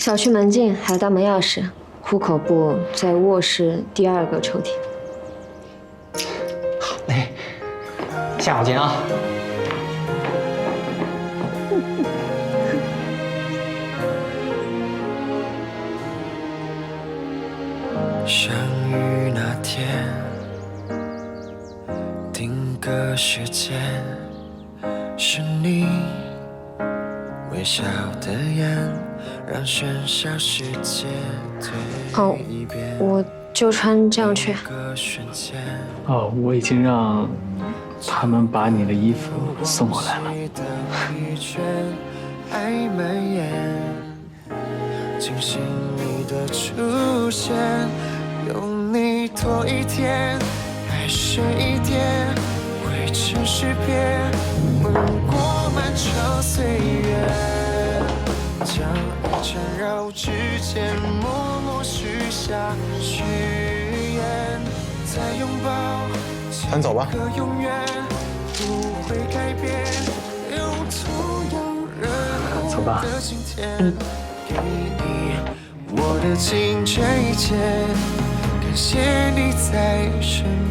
小区门禁还有大门钥匙，户口簿在卧室第二个抽屉。好嘞，下午见啊。相遇那天，定格时间，是你微笑的眼，让喧嚣世界哦退一遍。我就穿这样去。个瞬间，哦，我已经让他们把你的衣服送过来了。爱蔓延，惊醒你的出现，有你多一天，爱深一点，会成诗篇，吻过漫长岁月，将爱缠绕指尖，默默许下誓言，再拥抱。咱走吧个永远不会改变，用同样热走吧的今天，给你我的尽这一切，感谢你在身边。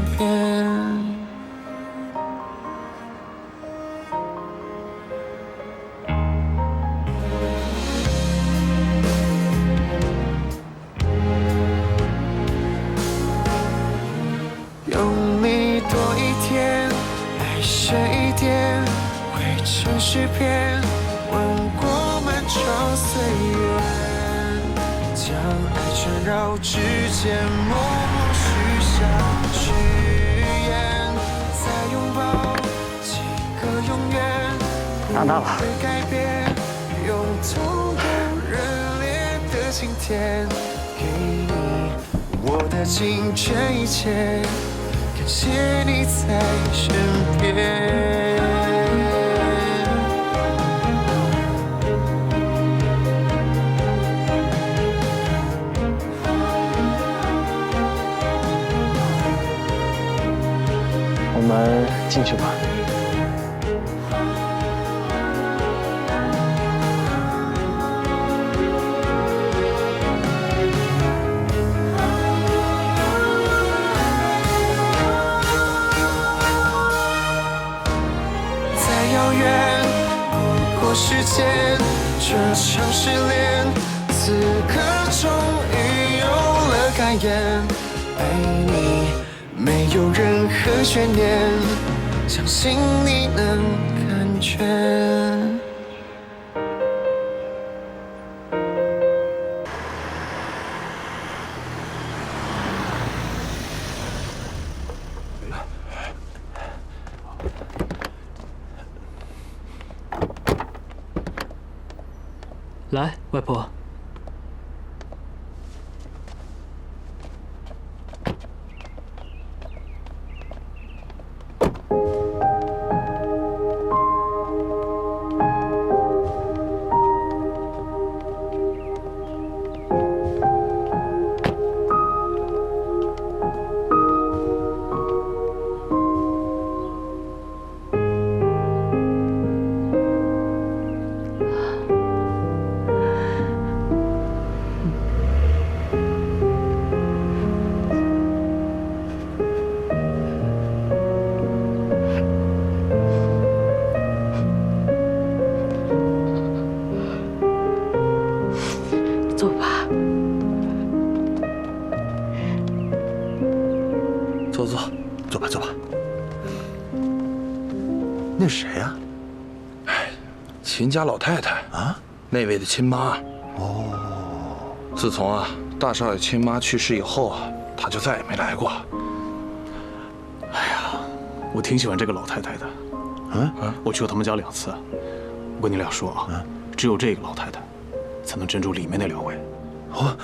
会成诗篇，吻过漫长岁月，将爱缠绕指尖，默默许下誓言，再拥抱几个永远，不会改变，用同样热烈的今天，给你我的尽这一切，感谢你在身边。们进去吧。再遥远，过时间，这场失恋，此刻终于有了改言。爱你没有任何悬念，相信你能感觉。来，外婆。坐坐，坐吧坐吧。那是谁呀？哎秦家老太太啊，那位的亲妈。哦，自从啊大少爷亲妈去世以后啊，她就再也没来过。哎呀我挺喜欢这个老太太的。嗯我去过他们家两次。我跟你俩说啊，只有这个老太太，才能镇住里面那两位。哦，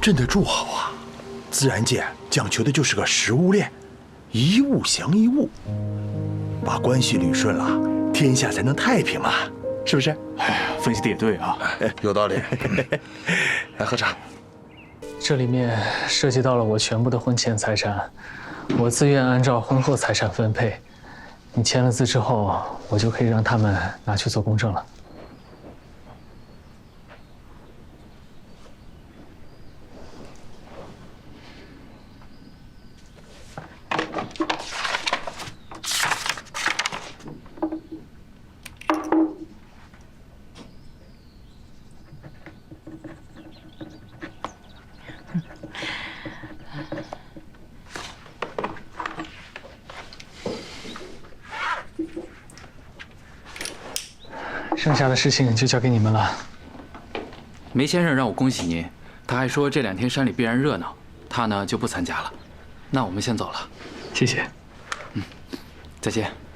镇得住好啊！自然界讲求的就是个食物链，一物降一物，把关系捋顺了，天下才能太平嘛，是不是？哎呀，分析的也对啊。哎，有道理。来喝茶。这里面涉及到了我全部的婚前财产，我自愿按照婚后财产分配。你签了字之后，我就可以让他们拿去做公证了。剩下的事情就交给你们了。梅先生让我恭喜您，他还说这两天山里必然热闹，他呢就不参加了。那我们先走了，谢谢。嗯，再见。